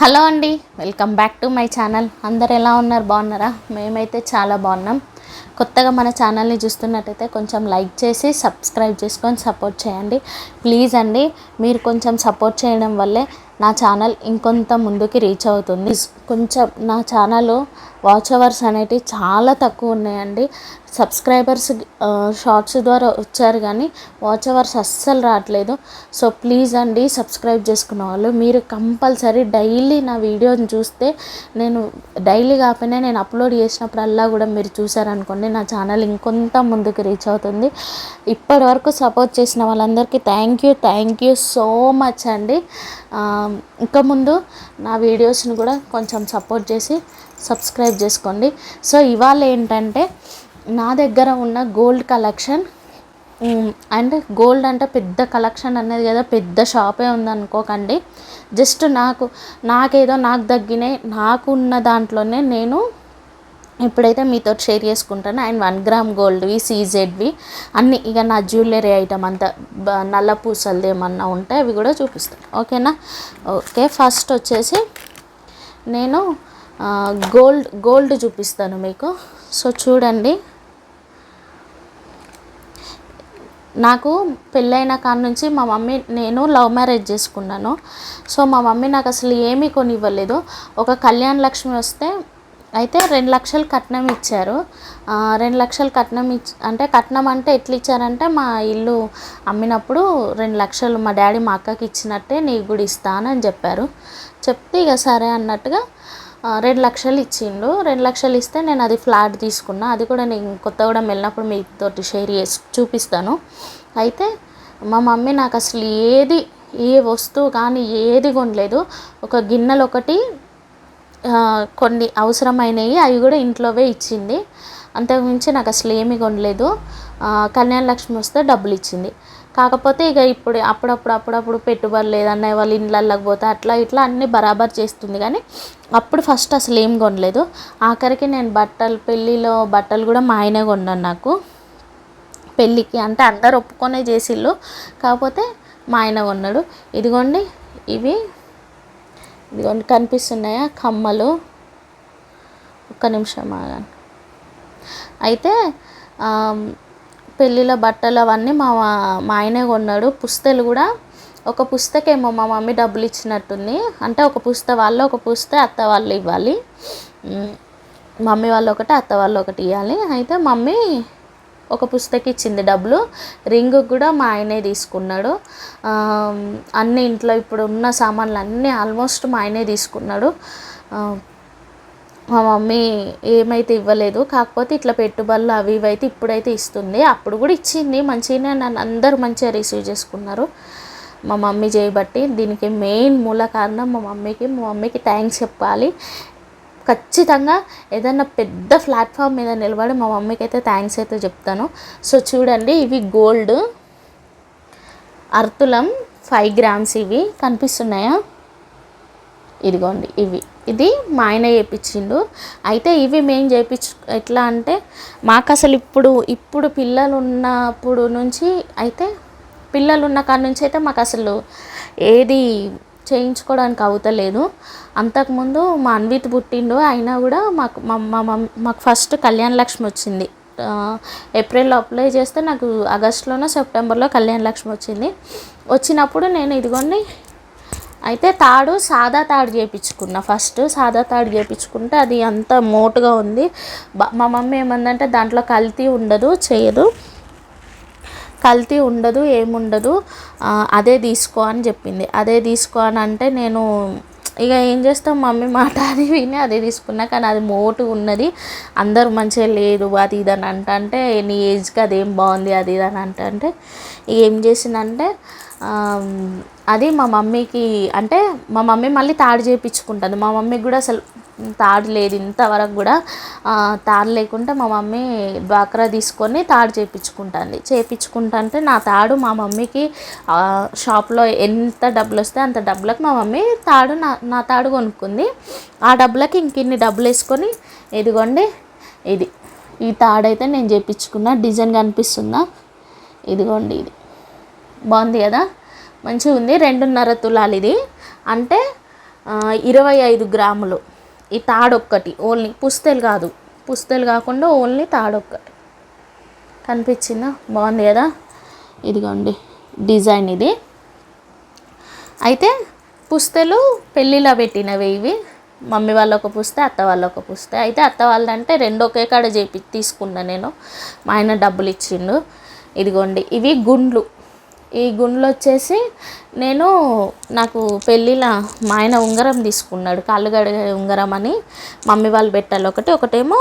Hello అండి welcome back to my channel. అందరు ఎలా ఉన్నారు? బాగున్నారా? మేమైతే చాలా బాగున్నాం. కొత్తగా మన ఛానల్ని చూస్తున్నట్టయితే కొంచెం లైక్ చేసి సబ్స్క్రైబ్ చేసుకొని సపోర్ట్ చేయండి. ప్లీజ్ అండి మీరు కొంచెం సపోర్ట్ చేయడం వల్లే నా ఛానల్ ఇంకొంత ముందుకి రీచ్ అవుతుంది. కొంచెం నా ఛానల్ వాచ్ అవర్స్ అనేటివి చాలా తక్కువ ఉన్నాయండి. సబ్స్క్రైబర్స్ షార్ట్స్ ద్వారా వచ్చారు కానీ వాచ్ అవర్స్ అస్సలు రావట్లేదు. సో ప్లీజ్ అండి సబ్స్క్రైబ్ చేసుకున్న వాళ్ళు మీరు కంపల్సరీ డైలీ నా వీడియోని చూస్తే నేను డైలీ కాకపోయినా నేను అప్లోడ్ చేసినప్పుడల్లా కూడా మీరు చూసారనుకోండి నా ఛానల్ ఇంకొంత ముందుకు రీచ్ అవుతుంది. ఇప్పటి వరకు సపోర్ట్ చేసిన వాళ్ళందరికీ thank you thank you so much అండి. ఇంకా ముందు నా వీడియోస్ని కూడా కొంచెం సపోర్ట్ చేసి సబ్స్క్రైబ్ చేసుకోండి. సో ఇవాళ ఏంటంటే నా దగ్గర ఉన్న గోల్డ్ కలెక్షన్ అండ్ గోల్డ్ అంటే పెద్ద కలెక్షన్ అనేది కదా పెద్ద షాపే ఉందనుకోకండి. జస్ట్ నాకు నాకేదో నాకు తగ్గినాయి నాకు ఉన్న దాంట్లోనే నేను ఇప్పుడైతే మీతో షేర్ చేసుకుంటాను. అండ్ వన్ గ్రామ్ గోల్డ్వి సీజెడ్వి అన్ని ఇక నా జ్యువెలరీ ఐటమ్ అంతా బ- నల్ల పూసలది ఏమన్నా ఉంటే అవి కూడా చూపిస్తాను. ఓకేనా? ఓకే ఫస్ట్ వచ్చేసి నేను గోల్డ్ గోల్డ్ చూపిస్తాను మీకు. సో చూడండి. నాకు పెళ్ళైన కాడ నుంచి మా మమ్మీ నేను లవ్ మ్యారేజ్ చేసుకున్నాను. సో మా మమ్మీ నాకు అసలు ఏమీ కొనివ్వలేదు. ఒక కళ్యాణ లక్ష్మి వస్తే అయితే రెండు లక్షలు కట్నం ఇచ్చారు. రెండు లక్షలు కట్నం ఇచ్చి అంటే కట్నం అంటే ఎట్లా ఇచ్చారంటే మా ఇల్లు అమ్మినప్పుడు రెండు లక్షలు మా డాడీ మా అక్కకి ఇచ్చినట్టే నీకు కూడా ఇస్తానని చెప్పారు. చెప్తే ఇక సరే అన్నట్టుగా రెండు లక్షలు ఇచ్చిండు. రెండు లక్షలు ఇస్తే నేను అది ఫ్లాట్ తీసుకున్నా. అది కూడా నేను కొత్తగూడెం వెళ్ళినప్పుడు మీతోటి షేర్ చేసి చూపిస్తాను. అయితే మా మమ్మీ నాకు అసలు ఏది ఏ వస్తువు కానీ ఏది కొనలేదు. ఒక గిన్నెలు ఒకటి కొన్ని అవసరమైనవి అవి కూడా ఇంట్లోవే ఇచ్చింది. అంతకుమించి నాకు అసలు ఏమీ కొనలేదు. కళ్యాణ లక్ష్మి వస్తే డబ్బులు ఇచ్చింది. కాకపోతే ఇక ఇప్పుడు అప్పుడప్పుడు అప్పుడప్పుడు పెట్టుబడి లేదన్న వాళ్ళు ఇళ్ళకి పోతే అట్లా ఇట్లా అన్నీ బరాబర్ చేస్తుంది. కానీ అప్పుడు ఫస్ట్ అసలు ఏం కొనలేదు. ఆఖరికి నేను బట్టలు పెళ్ళిలో బట్టలు కూడా మా ఆయనే కొన్నాను నాకు. పెళ్ళికి అంటే అందరు ఒప్పుకొనే చేసిళ్ళు. కాకపోతే మా ఆయన కొన్నాడు. ఇదిగోండి ఇవి ఇదిగోండి కనిపిస్తున్నాయా కమ్మలు? ఒక్క నిమిషం ఆగాను అయితే పెళ్ళిళ్ళ బట్టలు అవన్నీ మా మా ఆయనే కొన్నాడు. పుస్తలు కూడా ఒక పుస్తకేమో మా మమ్మీ డబ్బులు ఇచ్చినట్టుంది. అంటే ఒక పుస్త వాళ్ళు ఒక పుస్త అత్త వాళ్ళు ఇవ్వాలి. మమ్మీ వాళ్ళు ఒకటి అత్త వాళ్ళు ఒకటి ఇవ్వాలి. అయితే మమ్మీ ఒక పుస్తకి ఇచ్చింది డబ్బులు. రింగ్ కూడా మా ఆయనే తీసుకున్నాడు. అన్ని ఇంట్లో ఇప్పుడు ఉన్న సామాన్లు అన్నీ ఆల్మోస్ట్ మా ఆయనే తీసుకున్నాడు. మా మమ్మీ ఏమైతే ఇవ్వలేదు. కాకపోతే ఇట్లా పెట్టుబడులు అవి ఇవి అయితే ఇప్పుడైతే ఇస్తుంది. అప్పుడు కూడా ఇచ్చింది. మంచిగానే నన్ను అందరూ మంచిగా రిసీవ్ చేసుకున్నారు. మా మమ్మీ చేయబట్టి దీనికి మెయిన్ మూల కారణం మా మమ్మీకి. మా మమ్మీకి థ్యాంక్స్ చెప్పాలి. ఖచ్చితంగా ఏదైనా పెద్ద ప్లాట్ఫామ్ మీద నిలబడి మా మమ్మీకి అయితే థ్యాంక్స్ అయితే చెప్తాను. సో చూడండి ఇవి గోల్డ్ అర్తులం ఫైవ్ గ్రామ్స్ ఇవి. కనిపిస్తున్నాయా? ఇదిగోండి ఇవి. ఇది మా ఆయన చేయించిండు అయితే ఇవి మేము చేయించు ఎట్లా అంటే మాకు అసలు ఇప్పుడు ఇప్పుడు పిల్లలు ఉన్నప్పుడు నుంచి అయితే పిల్లలు ఉన్న కాడ నుంచి అయితే మాకు అసలు ఏది చేయించుకోవడానికి అవుతలేదు అంతకుముందు మా అన్విత్ పుట్టిండు అయినా కూడా మాకు మా మా మాకు ఫస్ట్ కళ్యాణ లక్ష్మి వచ్చింది ఏప్రిల్లో అప్లై చేస్తే నాకు ఆగస్టులోనో సెప్టెంబర్లో కళ్యాణ లక్ష్మి వచ్చింది. వచ్చినప్పుడు నేను ఇదిగోండి అయితే తాడు సాదా తాడు చేయించుకున్నా ఫస్ట్ సాదా తాడు చేయించుకుంటే అది అంత మోటుగా ఉంది. మా మమ్మీ ఏమందంటే దాంట్లో కల్తీ ఉండదు చేయదు. కల్తీ ఉండదు ఏముండదు. అదే తీసుకో అని చెప్పింది. అదే తీసుకో అని అంటే నేను ఇక ఏం చేస్తాం? మమ్మీ మాట అది విని అదే తీసుకున్నా. కానీ అది మోటు ఉన్నది. అందరూ మంచిగా లేదు అది ఇది అని అంట అంటే నీ ఏజ్కి అదేం బాగుంది అది ఇది అని అంటే ఏం చేసిందంటే అది మా మమ్మీకి అంటే మా మమ్మీ మళ్ళీ తాడు చేయించుకుంటుంది మా మమ్మీకి కూడా అసలు తాడు లేదు ఇంతవరకు కూడా. తాడు లేకుంటే మా మమ్మీ డ్వాక్రా తీసుకొని తాడు చేయించుకుంటుంది చేయించుకుంటా అంటే నా తాడు మా మమ్మీకి షాప్లో ఎంత డబ్బులు వస్తే అంత డబ్బులకు మా మమ్మీ తాడు నా నా తాడు కొనుక్కుంది. ఆ డబ్బులకి ఇంకిన్ని డబ్బులు వేసుకొని ఇదిగోండి ఇది. ఈ తాడైతే నేను చేయించుకున్నా డిజైన్ కనిపిస్తుందా? ఇదిగోండి ఇది. బాగుంది కదా? మంచిగా ఉంది. రెండున్నర తులాలు ఇది అంటే ఇరవై ఐదు గ్రాములు. ఈ తాడొక్కటి ఓన్లీ పుస్తెలు కాదు. పుస్తెలు కాకుండా ఓన్లీ తాడొక్కటి. కనిపించిందా? బాగుంది కదా? ఇదిగోండి డిజైన్ ఇది. అయితే పుస్తెలు పెళ్ళిలో పెట్టినవి ఇవి. మమ్మీ వాళ్ళ ఒక పుస్తే అత్త వాళ్ళ ఒక పుస్తే. అయితే అత్త వాళ్ళంటే రెండు ఒకే కాడ చేపి తీసుకున్నా నేను. మా ఆయన డబ్బులు ఇచ్చిండు. ఇదిగోండి ఇవి గుండ్లు. ఈ గుండ్లు వచ్చేసి నేను నాకు పెళ్ళిలో మా ఆయన ఉంగరం తీసుకున్నాడు కాళ్ళు గడిగే ఉంగరం అని. మమ్మీ వాళ్ళు పెట్టాలి ఒకటి ఒకటేమో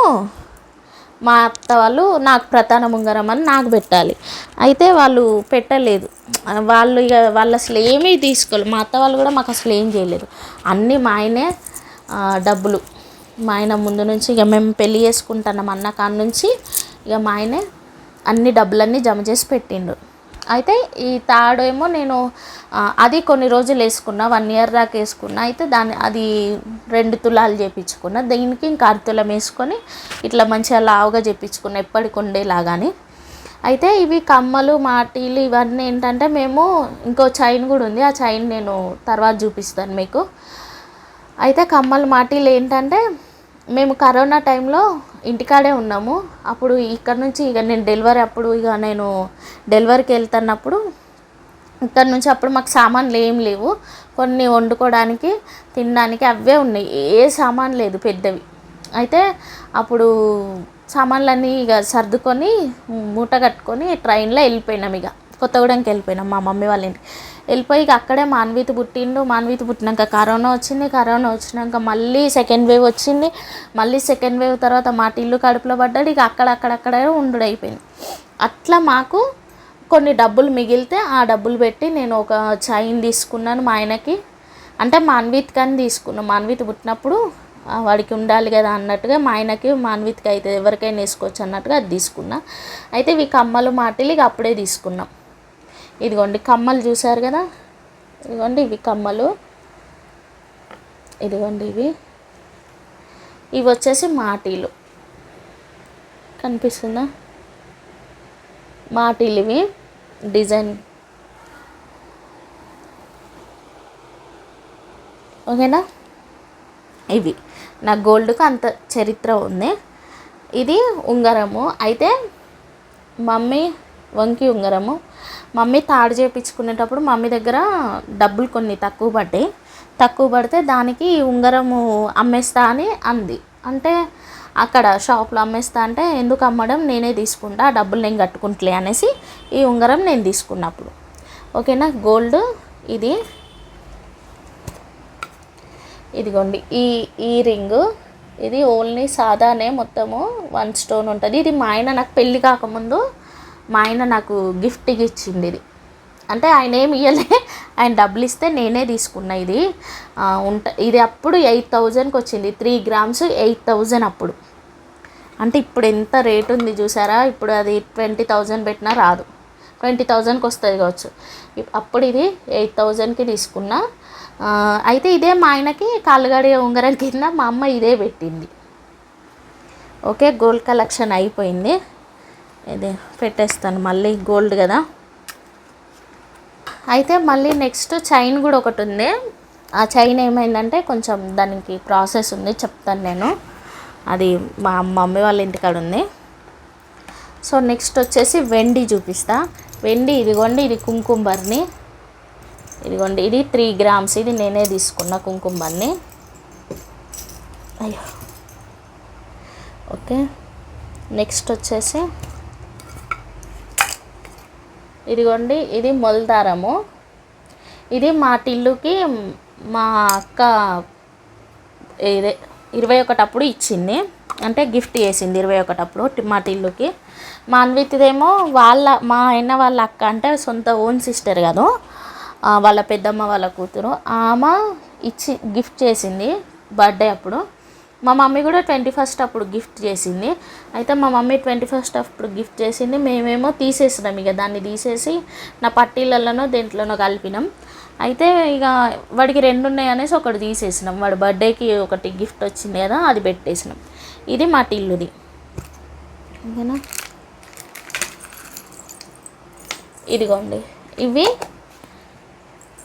మా అత్త వాళ్ళు నాకు ప్రధాన ఉంగరం అని నాకు పెట్టాలి. అయితే వాళ్ళు పెట్టలేదు. వాళ్ళు ఇక వాళ్ళు అసలు ఏమీ తీసుకోలేదు మా అత్త వాళ్ళు కూడా మాకు అసలు ఏం చేయలేదు. అన్నీ మా ఆయనే డబ్బులు. మా ఆయన ముందు నుంచి ఇక మేము పెళ్ళి చేసుకుంటున్నాం అన్న కాడ నుంచి ఇక మా ఆయనే అన్ని డబ్బులన్నీ జమ చేసి పెట్టిండు. అయితే ఈ తాడేమో నేను అది కొన్ని రోజులు వేసుకున్నా వన్ ఇయర్ దాకా వేసుకున్నా. అయితే దాన్ని అది రెండు తులాలు చేపించుకున్నా. దీనికి ఇంకా అరతులం వేసుకొని ఇట్లా మంచిగా లావుగా చేపించుకున్నా ఎప్పటికి ఉండేలాగాని. అయితే ఇవి కమ్మలు మాటీలు ఇవన్నీ ఏంటంటే మేము ఇంకో చైన్ కూడా ఉంది. ఆ చైన్ నేను తర్వాత చూపిస్తాను మీకు. అయితే కమ్మలు మాటీలు ఏంటంటే మేము కరోనా టైంలో ఇంటికాడే ఉన్నాము. అప్పుడు ఇక్కడ నుంచి ఇక నేను డెలివరీ అప్పుడు ఇక నేను డెలివరీకి వెళ్తున్నప్పుడు ఇక్కడ నుంచి అప్పుడు మాకు సామాన్లు ఏం లేవు. కొన్ని వండుకోవడానికి తినడానికి అవే ఉన్నాయి. ఏ సామాన్ లేదు పెద్దవి. అయితే అప్పుడు సామాన్లన్నీ ఇక సర్దుకొని మూట కట్టుకొని ట్రైన్లో వెళ్ళిపోయినాం ఇక. కొత్తగూడెంకి వెళ్ళిపోయినాం మా మమ్మీ వాళ్ళ ఇంటికి. వెళ్ళిపోయి ఇక అక్కడే మాన్వీతి పుట్టిండు. మాన్వీతి పుట్టినాక కరోనా వచ్చింది. కరోనా వచ్చినాక మళ్ళీ సెకండ్ వేవ్ వచ్చింది. మళ్ళీ సెకండ్ వేవ్ తర్వాత మా ఇల్లు కడుపులో పడ్డాడు. ఇక అక్కడక్కడక్కడే ఉండు అయిపోయింది. అట్లా మాకు కొన్ని డబ్బులు మిగిలితే ఆ డబ్బులు పెట్టి నేను ఒక చైన్ తీసుకున్నాను మా ఆయనకి. అంటే మాన్వీత్ కానీ తీసుకున్నాను మాన్వీత్ పుట్టినప్పుడు వాడికి ఉండాలి కదా అన్నట్టుగా మా ఆయనకి మాన్వీత్కి అయితే ఎవరికైనా వేసుకోవచ్చు అన్నట్టుగా అది తీసుకున్నా. అయితే ఇవి కమ్మలు మాటలు ఇక అప్పుడే తీసుకున్నాం. ఇదిగోండి కమ్మలు చూసారు కదా? ఇదిగోండి ఇవి కమ్మలు. ఇదిగోండి ఇవి. ఇవి వచ్చేసి మాటీలు. కనిపిస్తుందా? మాటీలు ఇవి. డిజైన్. ఓకేనా? ఇవి. నా గోల్డ్కు అంత చరిత్ర ఉంది. ఇది ఉంగరము. అయితే మమ్మీ వంకి ఉంగరము. మమ్మీ తాడు చేయించుకునేటప్పుడు మమ్మీ దగ్గర డబ్బులు కొన్ని తక్కువ పడ్డాయి. తక్కువ పడితే దానికి ఈ ఉంగరము అమ్మేస్తా అని అంది. అంటే అక్కడ షాప్లో అమ్మేస్తా అంటే ఎందుకు అమ్మడం? నేనే తీసుకుంటా ఆ డబ్బులు నేను కట్టుకుంటలే అనేసి ఈ ఉంగరం నేను తీసుకున్నప్పుడు. ఓకేనా? గోల్డ్ ఇది. ఇదిగోండి. ఈ ఈ రింగ్. ఇది ఓన్లీ సాదానే మొత్తము వన్ స్టోన్ ఉంటుంది. ఇది మా ఆయన నాకు పెళ్ళి కాకముందు మా ఆయన నాకు గిఫ్ట్గా ఇచ్చింది ఇది. అంటే ఆయన ఏమి ఇవ్వలే ఆయన డబ్బులు ఇస్తే నేనే తీసుకున్నా ఇది. ఉంట ఇది అప్పుడు ఎయిట్ థౌజండ్కి వచ్చింది. త్రీ గ్రామ్స్ ఎయిట్ థౌజండ్ అప్పుడు. అంటే ఇప్పుడు ఎంత రేట్ ఉంది చూసారా? ఇప్పుడు అది ట్వంటీ థౌజండ్ పెట్టినా రాదు. ట్వంటీ థౌజండ్కి వస్తుంది కావచ్చు. అప్పుడు ఇది ఎయిట్ థౌజండ్కి తీసుకున్నా. అయితే ఇదే మా ఆయనకి కాళ్ళగడి ఉంగరం కింద మా అమ్మ ఇదే పెట్టింది. ఓకే గోల్డ్ కలెక్షన్ అయిపోయింది. ఇది పెట్టేస్తాను. మళ్ళీ గోల్డ్ కదా. అయితే మళ్ళీ నెక్స్ట్ చైన్ కూడా ఒకటి ఉంది. ఆ చైన్ ఏమైందంటే కొంచెం దానికి ప్రాసెస్ ఉంది చెప్తాను నేను. అది మా మమ్మీ వాళ్ళ ఇంటికాడ ఉంది. సో నెక్స్ట్ వచ్చేసి వెండి చూపిస్తా. వెండి ఇదిగోండి ఇది కుంకుంబర్ని ఇదిగోండి ఇది త్రీ గ్రామ్స్ ఇది నేనే తీసుకున్న కుంకుమర్ని. అయ్యో. ఓకే. నెక్స్ట్ వచ్చేసి ఇదిగోండి ఇది మొలదారము ఇది మా టిల్లుకి మా అక్క ఇదే ఇరవై ఒకటప్పుడు ఇచ్చింది. అంటే గిఫ్ట్ చేసింది ఇరవై ఒకటప్పుడు టి- మా టిల్లుకి. మా అన్వితిదేమో వాళ్ళ మా ఆయన వాళ్ళ అక్క అంటే సొంత ఓన్ సిస్టర్ కదా. వాళ్ళ పెద్దమ్మ వాళ్ళ కూతురు. ఆమె ఇచ్చి గిఫ్ట్ చేసింది బర్త్డే అప్పుడు. మా మమ్మీ కూడా ట్వంటీ ఫస్ట్ అప్పుడు గిఫ్ట్ చేసింది. అయితే మా మమ్మీ ట్వంటీ ఫస్ట్ అప్పుడు గిఫ్ట్ చేసింది. మేమేమో తీసేసినాం ఇక దాన్ని తీసేసి నా పట్టీలలోనో దేంట్లోనో కలిపినాం. అయితే ఇక వాడికి రెండు ఉన్నాయి అనేసి ఒకటి తీసేసినాం. వాడి బర్త్డేకి ఒకటి గిఫ్ట్ వచ్చింది కదా అది పెట్టేసినాం. ఇది మా టిల్లుది. ఓకేనా? ఇదిగోండి. ఇవి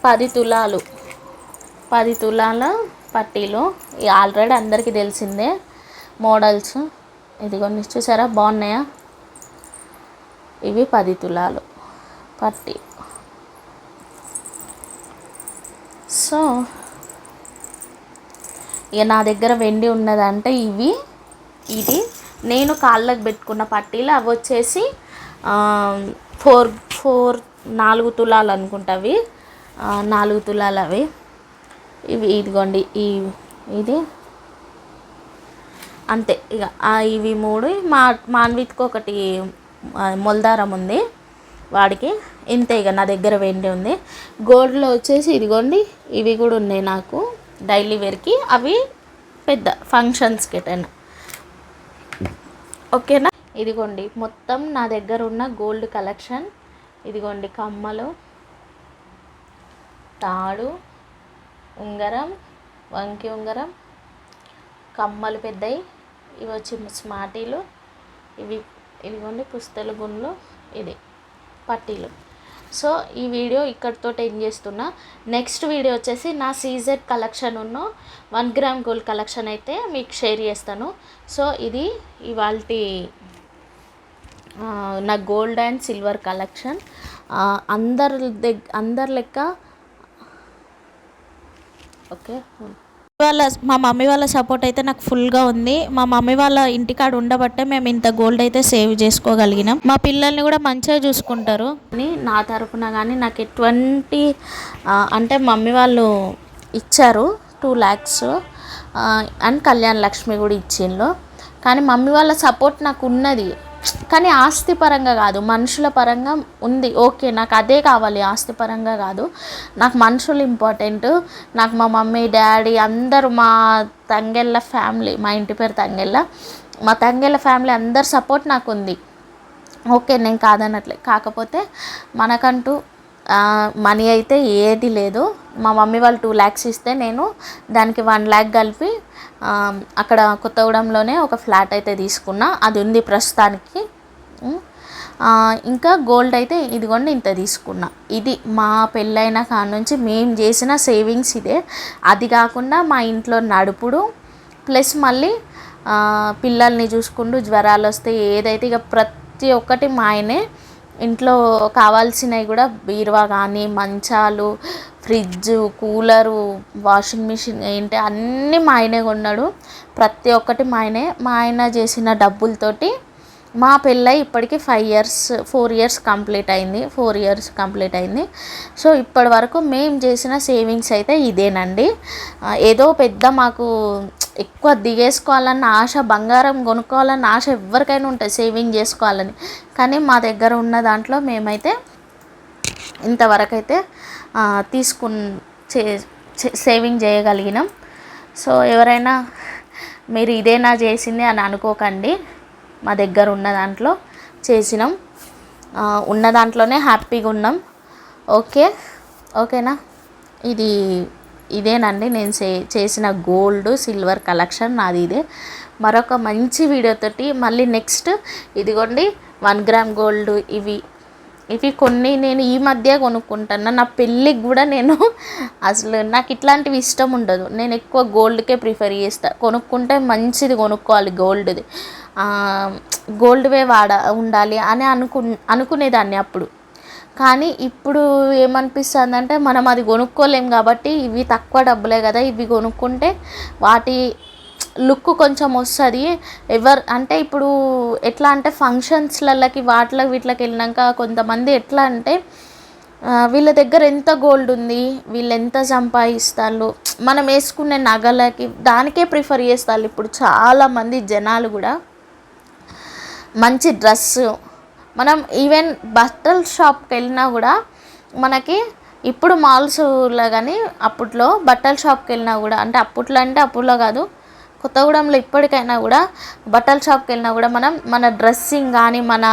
పది తులాలు. పది తులాల పట్టీలు. ఆల్రెడీ అందరికీ తెలిసిందే మోడల్స్. ఇదిగోండి చూసారా? బాగున్నాయా? ఇవి పది తులాలు పట్టీ. సో ఇక నా దగ్గర వెండి ఉన్నదంటే ఇవి. ఇది నేను కాళ్ళకు పెట్టుకున్న పట్టీలు. అవి వచ్చేసి ఫోర్ ఫోర్ నాలుగు తులాలు అనుకుంటా అవి. నాలుగు తులాలు అవి. ఇవి ఇదిగోండి ఈ ఇది. అంతే ఇక ఆ ఇవి మూడు. మా మాన్విత్కి ఒకటి మొలదారం ఉంది వాడికి. ఇంతే ఇక నా దగ్గర వెండి ఉంది. గోల్డ్లో వచ్చేసి ఇదిగోండి ఇవి కూడా ఉన్నాయి నాకు డైలీ వేర్కి. అవి పెద్ద ఫంక్షన్స్కి ఎటైనా ఓకేనా? ఇదిగోండి మొత్తం నా దగ్గర ఉన్న గోల్డ్ కలెక్షన్. ఇదిగోండి కమ్మలు తాడు ఉంగరం వంకి ఉంగరం కమ్మలు పెద్దవి ఇవి వచ్చి స్మార్టీలు ఇవి ఇదిగోండి పుస్తల గుండ్లు ఇది పట్టీలు. సో ఈ వీడియో ఇక్కడితో ఎండ్ చేస్తున్నా నెక్స్ట్ వీడియో వచ్చేసి నా సీజెడ్ కలెక్షన్ ఉన్న వన్ గ్రామ్ గోల్డ్ కలెక్షన్ అయితే మీకు షేర్ చేస్తాను. సో ఇది ఇవాళ నా గోల్డ్ అండ్ సిల్వర్ కలెక్షన్ అందరి దగ్గ అందరి లెక్క ఓకే. వాళ్ళ మా మమ్మీ వాళ్ళ సపోర్ట్ అయితే నాకు ఫుల్గా ఉంది. మా మమ్మీ వాళ్ళ ఇంటికాడ ఉండబట్టే మేము ఇంత గోల్డ్ అయితే సేవ్ చేసుకోగలిగినాం. మా పిల్లల్ని కూడా మంచిగా చూసుకుంటారు. అని నా తరపున కానీ నాకు ఎటువంటి అంటే మమ్మీ వాళ్ళు ఇచ్చారు టూ ల్యాక్స్ అండ్ కళ్యాణ్ లక్ష్మి కూడా ఇచ్చిండ్రు కానీ మమ్మీ వాళ్ళ సపోర్ట్ నాకు ఉన్నది. కానీ ఆస్తి పరంగా కాదు మనుషుల పరంగా ఉంది ఓకే నాకు అదే కావాలి ఆస్తి పరంగా కాదు. నాకు మనుషులు ఇంపార్టెంట్ నాకు మా మమ్మీ డాడీ అందరూ మా తంగెళ్ళ ఫ్యామిలీ మా ఇంటి పేరు తంగెళ్ళ. మా తంగెళ్ళ ఫ్యామిలీ అందరు సపోర్ట్ నాకు ఉంది. ఓకే నేను కాదన్నట్లే కాకపోతే మనకంటూ మనీ అయితే ఏది లేదు. మా మమ్మీ వాళ్ళు టూ ల్యాక్స్ ఇస్తే నేను దానికి వన్ ల్యాక్ కలిపి అక్కడ కొత్తగూడెంలోనే ఒక ఫ్లాట్ అయితే తీసుకున్నా. అది ఉంది ప్రస్తుతానికి. ఇంకా గోల్డ్ అయితే ఇదిగోండి ఇంత తీసుకున్నా. ఇది మా పెళ్ళైన కాడ నుంచి మేము చేసిన సేవింగ్స్ ఇదే. అది కాకుండా మా ఇంట్లో నడుపుడు ప్లస్ మళ్ళీ పిల్లల్ని చూసుకుంటూ జ్వరాలు వస్తే ఏదైతే ఇక ప్రతి ఒక్కటి మా ఆయనే ఇంట్లో కావాల్సినవి కూడా బీరువా కానీ మంచాలు ఫ్రిడ్జ్ కూలరు వాషింగ్ మిషన్ ఏంటి అన్నీ మా ఆయనే కొన్నాడు. ప్రతి ఒక్కటి మా ఆయనే. మా ఆయన చేసిన డబ్బులతోటి మా పెళ్ళై ఇప్పటికి five years four years complete అయింది ఫోర్ ఇయర్స్ కంప్లీట్ అయింది. సో ఇప్పటి వరకు మేము చేసిన సేవింగ్స్ అయితే ఇదేనండి. ఏదో పెద్ద మాకు ఎక్కువ దిగేసుకోవాలన్న ఆశ బంగారం కొనుక్కోవాలన్న ఆశ ఎవరికైనా ఉంటుంది సేవింగ్ చేసుకోవాలని. కానీ మా దగ్గర ఉన్న దాంట్లో మేమైతే ఇంతవరకు అయితే తీసుకున్ చే- సేవింగ్ చేయగలిగినాం. సో ఎవరైనా మీరు ఇదేనా చేసింది అని అనుకోకండి. మా దగ్గర ఉన్న దాంట్లో చేసినాం. ఉన్న దాంట్లోనే హ్యాపీగా ఉన్నాం. ఓకే? ఓకేనా? ఇది ఇదేనండి. నేను చే చేసిన గోల్డ్ సిల్వర్ కలెక్షన్ నాది ఇదే. మరొక మంచి వీడియోతోటి మళ్ళీ నెక్స్ట్ ఇదిగోండి వన్ గ్రామ్ గోల్డ్ ఇవి. ఇవి కొన్ని నేను ఈ మధ్య కొనుక్కుంటాను. నా పెళ్ళికి కూడా నేను అసలు నాకు ఇట్లాంటివి ఇష్టం ఉండదు. నేను ఎక్కువ గోల్డ్కే ప్రిఫర్ చేస్తాను కొనుక్కుంటే మంచిది కొనుక్కోవాలి గోల్డ్ది. గోల్డ్వే వాడ ఉండాలి అని అనుకు అనుకునేదాన్ని అప్పుడు. కానీ ఇప్పుడు ఏమనిపిస్తుంది అంటే మనం అది కొనుక్కోలేం కాబట్టి ఇవి తక్కువ డబ్బులే కదా ఇవి కొనుక్కుంటే వాటి లుక్ కొంచెం వస్తుంది. ఎవరు అంటే ఇప్పుడు ఎట్లా అంటే ఫంక్షన్స్లకి వాటిలో వీటికి వెళ్ళినాక కొంతమంది ఎట్లా అంటే వీళ్ళ దగ్గర ఎంత గోల్డ్ ఉంది వీళ్ళు ఎంత సంపాదిస్తారు మనం వేసుకునే నగలకి దానికే ప్రిఫర్ చేస్తారు. ఇప్పుడు చాలామంది జనాలు కూడా మంచి డ్రెస్సు మనం ఈవెన్ బట్టల షాప్కి వెళ్ళినా కూడా మనకి ఇప్పుడు మాల్స్లో కానీ అప్పట్లో బట్టల షాప్కి వెళ్ళినా కూడా అంటే అప్పట్లో అంటే అప్పుడులో కాదు కొత్తగూడెంలో ఇప్పటికైనా కూడా బట్టల షాప్కి వెళ్ళినా కూడా మనం మన డ్రెస్సింగ్ కానీ మన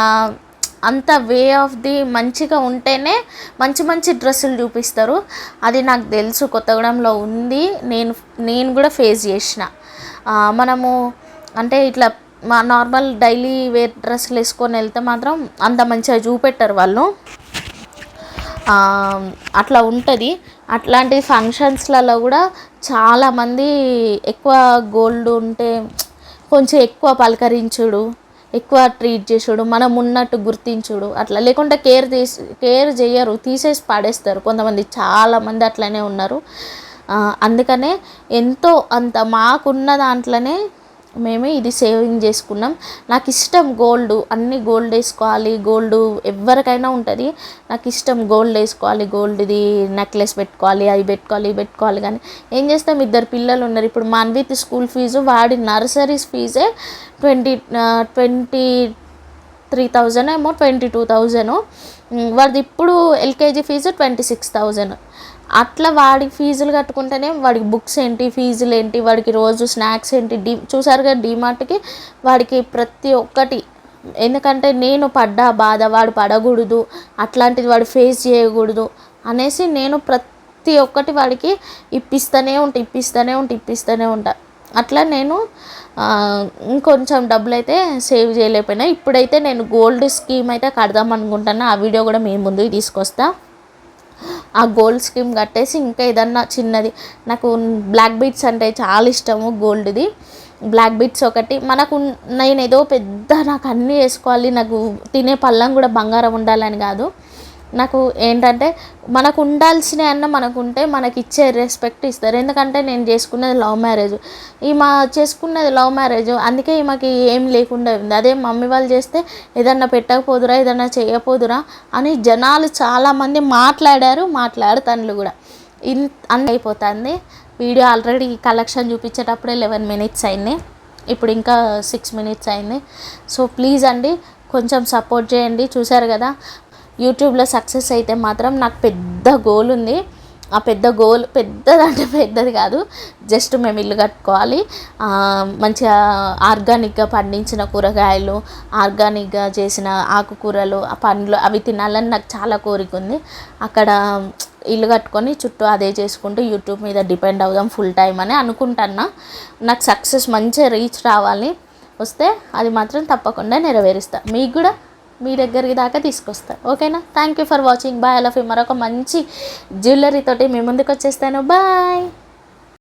అంత వే ఆఫ్ ది మంచిగా ఉంటేనే మంచి మంచి డ్రెస్సులు చూపిస్తారు. అది నాకు తెలుసు కొత్తగూడెంలో ఉంది నేను నేను కూడా ఫేస్ చేసిన. మనము అంటే ఇట్లా మా నార్మల్ డైలీ వేర్ డ్రెస్సులు వేసుకొని వెళ్తే మాత్రం అంత మంచిగా చూపెట్టరు వాళ్ళు. అట్లా ఉంటుంది. అట్లాంటి ఫంక్షన్స్లలో కూడా చాలామంది ఎక్కువ గోల్డ్ ఉంటే కొంచెం ఎక్కువ పలకరించుడు ఎక్కువ ట్రీట్ చేసుడు మనం ఉన్నట్టు గుర్తించుడు అట్లా. లేకుంటే కేర్ తీసి కేర్ చేయరు తీసేసి పాడేస్తారు. కొంతమంది చాలామంది అట్లనే ఉన్నారు. అందుకనే ఎంతో అంత మాకున్న దాంట్లోనే మేమే ఇది సేవింగ్ చేసుకున్నాం. నాకు ఇష్టం గోల్డ్ అన్ని గోల్డ్ వేసుకోవాలి గోల్డ్ ఎవరికైనా ఉంటుంది. నాకు ఇష్టం గోల్డ్ వేసుకోవాలి గోల్డ్ది నెక్లెస్ పెట్టుకోవాలి అవి పెట్టుకోవాలి ఇవి పెట్టుకోవాలి కానీ ఏం చేస్తాం? ఇద్దరు పిల్లలు ఉన్నారు. ఇప్పుడు మా స్కూల్ ఫీజు వాడి నర్సరీస్ ఫీజే ట్వంటీ ట్వంటీ త్రీ థౌజండ్ ఏమో ట్వంటీ టూ థౌజండ్. వాడిది ఇప్పుడు LKG fee twenty six thousand. అట్లా వాడి ఫీజులు కట్టుకుంటేనే వాడికి బుక్స్ ఏంటి ఫీజులు ఏంటి వాడికి రోజు స్నాక్స్ ఏంటి డీ చూసారుగా డీమార్ట్కి వాడికి ప్రతి ఒక్కటి. ఎందుకంటే నేను పడ్డా బాధ వాడు పడకూడదు అట్లాంటిది వాడు ఫేస్ చేయకూడదు అనేసి నేను ప్రతి ఒక్కటి వాడికి ఇప్పిస్తూనే ఉంటా ఇప్పిస్తూనే ఉంటా ఇప్పిస్తూనే ఉంటా. అట్లా నేను ఇంకొంచెం డబ్బులు అయితే సేవ్ చేయలేకపోయినా. ఇప్పుడైతే నేను గోల్డ్ స్కీమ్ అయితే కడదాం అనుకుంటున్నా. ఆ వీడియో కూడా మీ ముందుకు తీసుకొస్తా. ఆ గోల్డ్ స్కీమ్ కట్టేసి ఇంకా ఏదన్నా చిన్నది. నాకు బ్లాక్ బీట్స్ అంటే చాలా ఇష్టము గోల్డ్ది. బ్లాక్ బీట్స్ ఒకటి. మనకు నేను ఏదో పెద్ద నాకు అన్నీ వేసుకోవాలి. నాకు తినే పళ్ళం కూడా బంగారం ఉండాలని కాదు. నాకు ఏంటంటే మనకు ఉండాల్సిన అన్న మనకు ఉంటే మనకి ఇచ్చే రెస్పెక్ట్ ఇస్తారు. ఎందుకంటే నేను చేసుకున్నది లవ్ మ్యారేజ్ ఈమె చేసుకున్నది లవ్ మ్యారేజ్ అందుకే ఈమెకి ఏం లేకుండా ఉంది. అదే మమ్మీ వాళ్ళు చేస్తే ఏదన్నా పెట్టకపోదురా ఏదన్నా చేయకపోదురా అని జనాలు చాలామంది మాట్లాడారు మాట్లాడుతాను కూడా. ఇన్ అన్నీ అయిపోతుంది. వీడియో ఆల్రెడీ కలెక్షన్ చూపించేటప్పుడే లెవెన్ మినిట్స్ అయింది. ఇప్పుడు ఇంకా సిక్స్ మినిట్స్ అయింది. సో ప్లీజ్ అండి కొంచెం సపోర్ట్ చేయండి. చూసారు కదా యూట్యూబ్లో సక్సెస్ అయితే మాత్రం నాకు పెద్ద గోల్ ఉంది. ఆ పెద్ద గోల్ పెద్దదంటే పెద్దది కాదు. జస్ట్ మేము ఇల్లు కట్టుకోవాలి. మంచిగా ఆర్గానిక్గా పండించిన కూరగాయలు ఆర్గానిక్గా చేసిన ఆకుకూరలు ఆ పండ్లు అవి తినాలని నాకు చాలా కోరిక ఉంది. అక్కడ ఇల్లు కట్టుకొని చుట్టూ అదే చేసుకుంటూ యూట్యూబ్ మీద డిపెండ్ అవుదాం ఫుల్ టైం అని అనుకుంటున్నా. నాకు సక్సెస్ మంచిగా రీచ్ రావాలి. వస్తే అది మాత్రం తప్పకుండా నెరవేరుస్తా. మీకు కూడా మీ దగ్గరికి దాకా తీసుకొస్తా ఓకేనా? Thank you for watching bye అలఫీ మరొక మంచి జ్యువెలరీ తోటి మీ ముందుకు వచ్చేస్తాను. బాయ్